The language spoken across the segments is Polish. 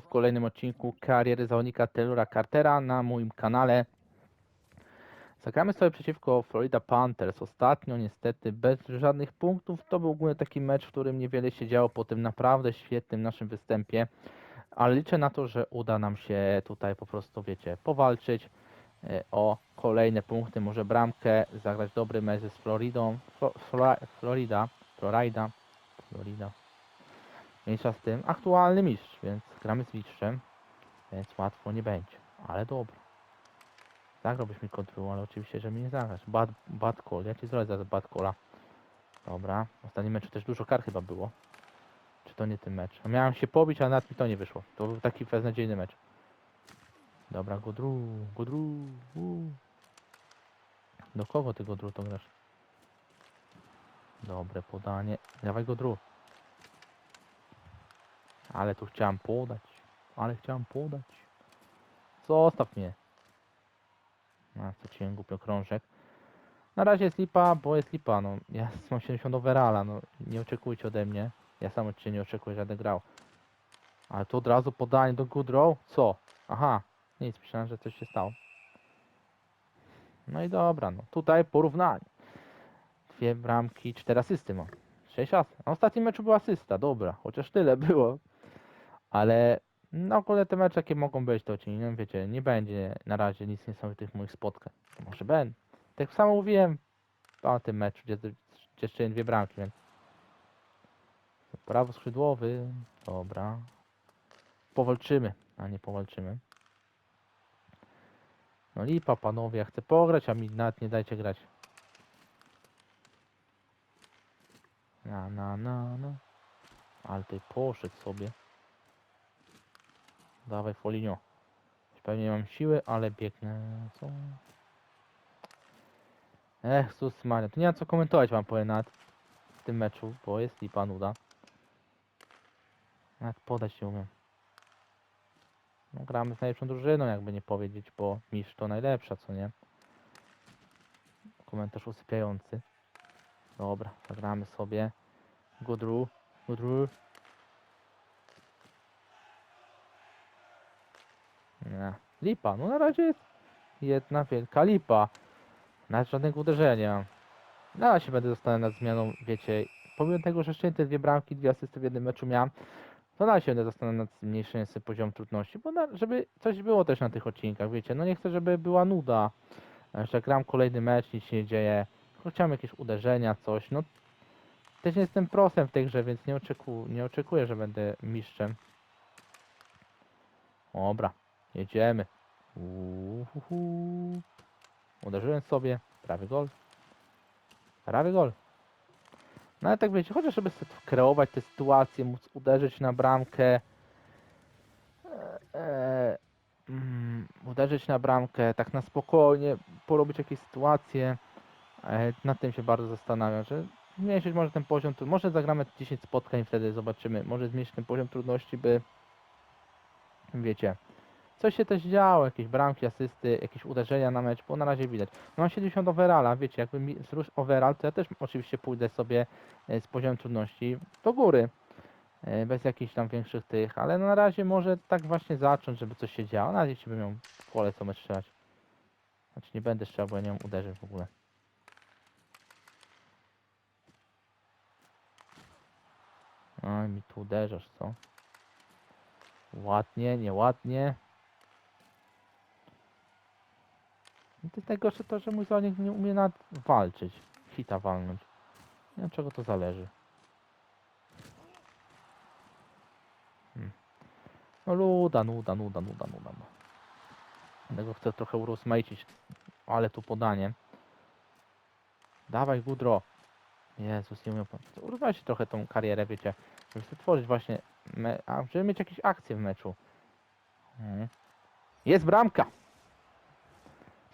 w kolejnym odcinku kariery zawodnika Taylora Cartera na moim kanale. Zagramy sobie przeciwko Florida Panthers. Ostatnio niestety bez żadnych punktów. To był ogólnie taki mecz, w którym niewiele się działo po tym naprawdę świetnym naszym występie. Ale liczę na to, że uda nam się tutaj po prostu, wiecie, powalczyć e, o kolejne punkty, może bramkę, zagrać dobry mecz z Floridą. Flo, Florida, Florida, Florida. Mniejsza z tym, aktualny mistrz, więc gramy z mistrzem, więc łatwo nie będzie, ale dobra. Zagrałbyś mi kontrolę, ale oczywiście, że mi nie zagrasz. Bad, bad call, ja ci zrobię zaraz bad calla. Dobra, w ostatnim meczu też dużo kar chyba było. Czy to nie ten mecz? Miałem się pobić, a nawet mi to nie wyszło. To był taki beznadziejny mecz. Dobra, Godru, Godru. uu. Do kogo ty Godru to grasz? Dobre podanie. Dawaj Godru. Ale tu chciałem podać. Ale chciałem podać. Zostaw mnie. Na co ci głupio krążek. Na razie jest lipa, bo jest lipa. No, ja mam 70 overalla, no nie oczekujcie ode mnie. Ja sam od ciebie nie oczekuję, będę grał. Ale to od razu podanie do Goodrow? Co? Aha, nic, myślałem, że coś się stało. No i dobra, no tutaj porównanie. Dwie bramki, cztery asysty mam. Sześć asyst. Na ostatnim meczu była asysta, dobra, chociaż tyle było. Ale no ogólnie te mecze jakie mogą być, to ci nie wiecie, nie będzie na razie nic niesamowitych moich spotkań. Może będę. Tak samo mówiłem o tym meczu, gdzie, gdzie jeszcze dwie bramki, więc prawo skrzydłowy, dobra. Powalczymy, a nie powalczymy. No lipa panowie, ja chcę pograć, a mi nawet nie dajcie grać. Na, na, na, na. Ale ty poszedł sobie. Dawaj Folinio. Pewnie nie mam siły, ale biegnę. Co? Ech, sus Maria. Tu nie ma co komentować wam powiem w tym meczu, bo jest lipa nuda. Nawet podać się umiem. No, gramy z najlepszą drużyną, jakby nie powiedzieć, bo mistrz to najlepsza, co nie? Komentarz usypiający. Dobra, zagramy sobie. Gudru, Gudru. Nie. Lipa, no na razie jest jedna wielka lipa. Nawet żadnego uderzenia. Na się będę zastanawiał nad zmianą, wiecie, pomimo tego, że jeszcze te dwie bramki, dwie asysty w jednym meczu miałem, to na się będę zastanawiał nad zmniejszeniem sobie poziomu trudności, bo na, żeby coś było też na tych odcinkach, wiecie, no nie chcę, żeby była nuda, że gram kolejny mecz, nic się nie dzieje, chciałem jakieś uderzenia, coś, no też nie jestem prosem w tej grze, więc nie, oczeku, nie oczekuję, że będę mistrzem. Dobra, jedziemy. Uhuhu. Uderzyłem sobie, prawy gol. Prawy gol. No ale tak wiecie, chociaż żeby kreować te sytuacje, móc uderzyć na bramkę. E, e, mm, uderzyć na bramkę, tak na spokojnie, porobić jakieś sytuacje. E, nad tym się bardzo zastanawiam, że zmniejszyć może ten poziom, może zagramy 10 spotkań wtedy zobaczymy, może zmniejszyć ten poziom trudności, by wiecie, coś się też działo, jakieś bramki, asysty, jakieś uderzenia na mecz, bo na razie widać. No mam 70 overalla, wiecie, jakby mi wzrósł overall, to ja też oczywiście pójdę sobie e, z poziomem trudności do góry, e, bez jakichś tam większych tych, ale na razie może tak właśnie zacząć, żeby coś się działo, na razie ci bym ją w pole co mecz strzelać. Znaczy nie będę strzelał, bo ja nie mam uderzeń w ogóle. Oj, mi tu uderzasz, co? Ładnie, nieładnie. To jest najgorsze to, że mój zawodnik nie umie nawet walczyć. Hita walnąć. Nie wiem czego to zależy. Hmm. No nuda, nuda, nuda, nuda, nuda. no. Dlatego chcę trochę urozmaicić. Ale tu podanie. Dawaj Gudro. Jezus, nie umiem. Urozmaicić trochę tą karierę, wiecie. Żeby sobie tworzyć właśnie. Me... A, żeby mieć jakieś akcje w meczu. Mhm. Jest bramka!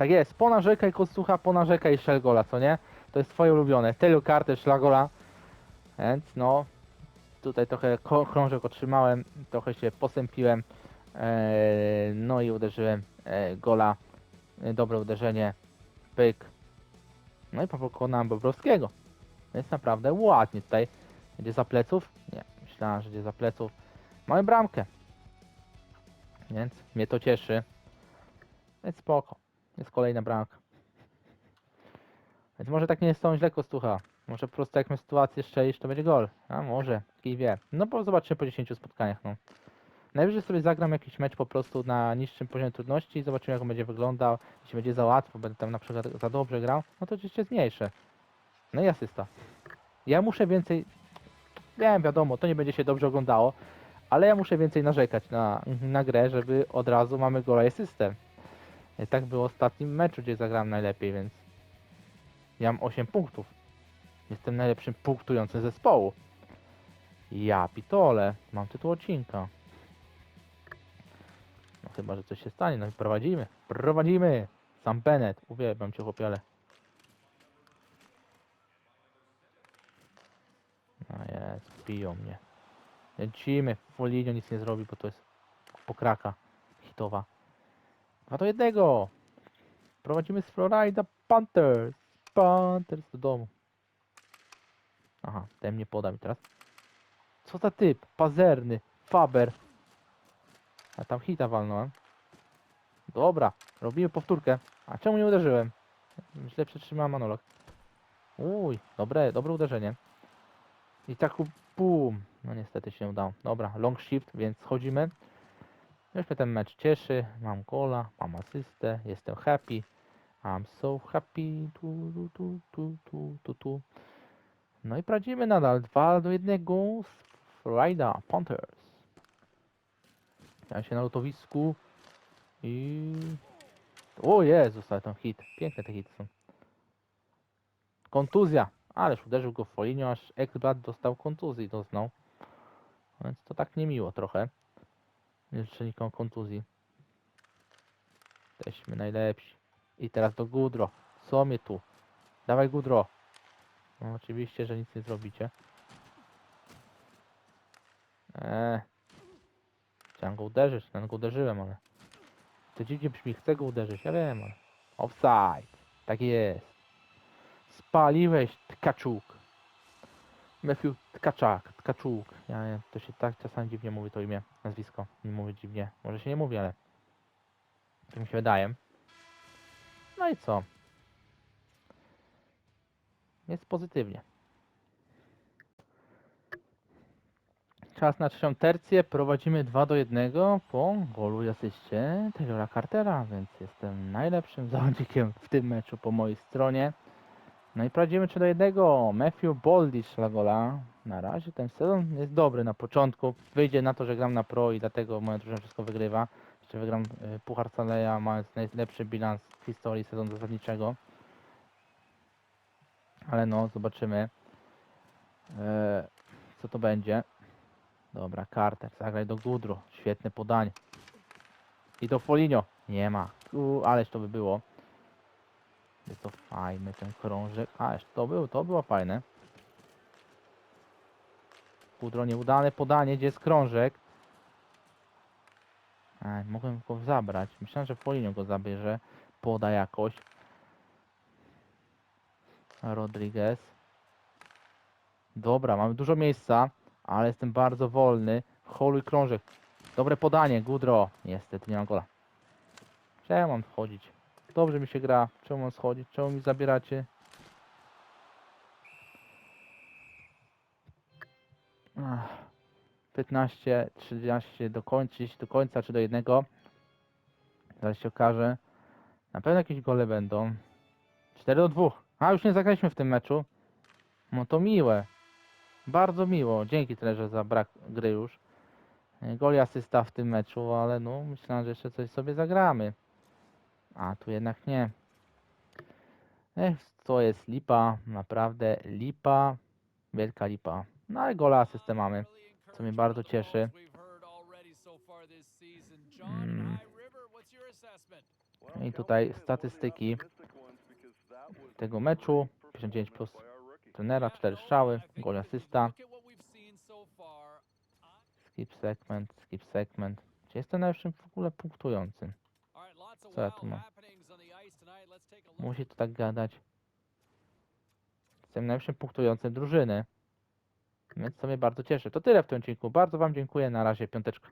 Tak jest, ponarzekaj Kostucha, ponarzekaj strzel gola, co nie? To jest twoje ulubione. Tylu karty szlagola. Więc no, tutaj trochę krążek otrzymałem, trochę się posępiłem. Eee, no i uderzyłem e, gola. E, dobre uderzenie. Pyk. No i pokonałem Bobrowskiego. Więc naprawdę ładnie tutaj. Idzie za pleców? Nie, myślałem, że idzie za pleców. Mamy bramkę. więc mnie to cieszy. Więc spoko. Jest kolejna bramka. Więc może tak nie jest to źle Kostucha. Może po prostu jak my sytuację strzelisz, to będzie gol. A może, kij wie. No bo zobaczymy po 10 spotkaniach, no. Najwyżej sobie zagram jakiś mecz po prostu na niższym poziomie trudności i zobaczymy jak on będzie wyglądał. Jeśli będzie za łatwo, będę tam na przykład za dobrze grał, no to oczywiście zmniejszę. No i asysta. Ja muszę więcej... Wiem, wiadomo, to nie będzie się dobrze oglądało, ale ja muszę więcej narzekać na, na grę, żeby od razu mamy gola i asystę. I tak było w ostatnim meczu, gdzie zagrałem najlepiej, więc ja mam 8 punktów. Jestem najlepszym punktującym zespołu. Ja pitole, mam tytuł odcinka. No chyba, że coś się stanie, no i prowadzimy, prowadzimy! Sam Bennett, uwielbiam cię chłopiele. No jest, biją mnie. Lecimy, Foligno nic nie zrobi, bo to jest pokraka hitowa. Dwa do jednego! Prowadzimy z Florida Panthers. Panthers do domu. Aha, ten mnie poda mi teraz. Co za typ? Pazerny. Faber. A tam hita walnąłem. Dobra, robimy powtórkę. A czemu nie uderzyłem? Źle przytrzymałem monolog. Uj, dobre, dobre uderzenie. I tak bum. No niestety się udało. Dobra, long shift, więc schodzimy. Już mnie ten mecz cieszy. Mam gola, mam asystę, jestem happy. I'm so happy. Tu, tu, tu, tu, tu, tu, tu. No i prowadzimy nadal 2 do 1 z Florida Panthers. Ja się na lotowisku i... O Jezus, ale tam hit. Piękne te hity są. Kontuzja. Ależ uderzył go w Foligno, aż Ekblad dostał kontuzji, doznał. Więc to tak niemiło trochę. Nie życzę nikomu kontuzji. Jesteśmy najlepsi. I teraz do Gudro. Co mnie tu? Dawaj Gudro. No oczywiście, że nic nie zrobicie. Eee. Chciałem go uderzyć, no go uderzyłem, ale... To dziwnie brzmi, chcę go uderzyć, ja wiem, ale... Offside. Tak jest. Spaliłeś, Tkaczuk. Matthew Tkaczak, Tkaczuk. Ja to się tak czasami dziwnie mówi to imię, nazwisko. Nie mówi dziwnie. Może się nie mówi, ale... Tak mi się wydaje. No i co? Jest pozytywnie. Czas na trzecią tercję. Prowadzimy 2 do 1 po golu i asyście Taylora Cartera, więc jestem najlepszym zawodnikiem w tym meczu po mojej stronie. No i prowadzimy 3 do 1. Matthew Boldy strzela gola. Na razie ten sezon jest dobry na początku. Wyjdzie na to, że gram na pro i dlatego moja drużyna wszystko wygrywa. Jeszcze wygram y, Puchar Saleja, mając najlepszy bilans w historii sezonu zasadniczego. Ale no, zobaczymy. e, co to będzie. Dobra, Carter, zagraj do Gudro. Świetne podanie. I do Foligno. Nie ma. U, ależ to by było. To fajny ten krążek. Ależ to było, to było fajne. Gudro, nieudane podanie. Gdzie jest krążek? Ej, mogłem go zabrać. Myślałem, że Foligno go zabierze. Poda jakoś. Rodriguez. Dobra, mamy dużo miejsca, ale jestem bardzo wolny. Holuj krążek. Dobre podanie, Gudro. Niestety nie mam gola. Czemu mam wchodzić? Dobrze mi się gra. Czemu mam schodzić? Czemu mi zabieracie? Ach. 15, 13 do końca, 30 do końca, czy do jednego. Zaraz się okaże. Na pewno jakieś gole będą. 4 do 2. A, już nie zagraliśmy w tym meczu. No to miłe. Bardzo miło. Dzięki trenerze za brak gry już. Gol i asysta w tym meczu, ale no myślałem, że jeszcze coś sobie zagramy. A tu jednak nie. Ech, to jest lipa. Naprawdę lipa. Wielka lipa. No ale gola asystę mamy. Co mnie bardzo cieszy. Mm. I tutaj statystyki tego meczu. 59 plus trenera, 4 strzały, gol asysta, skip segment, skip segment. Czy jestem najlepszym w ogóle punktującym? Co ja tu mam? Musi to tak gadać. Jestem najlepszym punktującym drużyny. Więc to mnie bardzo cieszy. To tyle w tym odcinku. Bardzo Wam dziękuję. Na razie, piąteczka.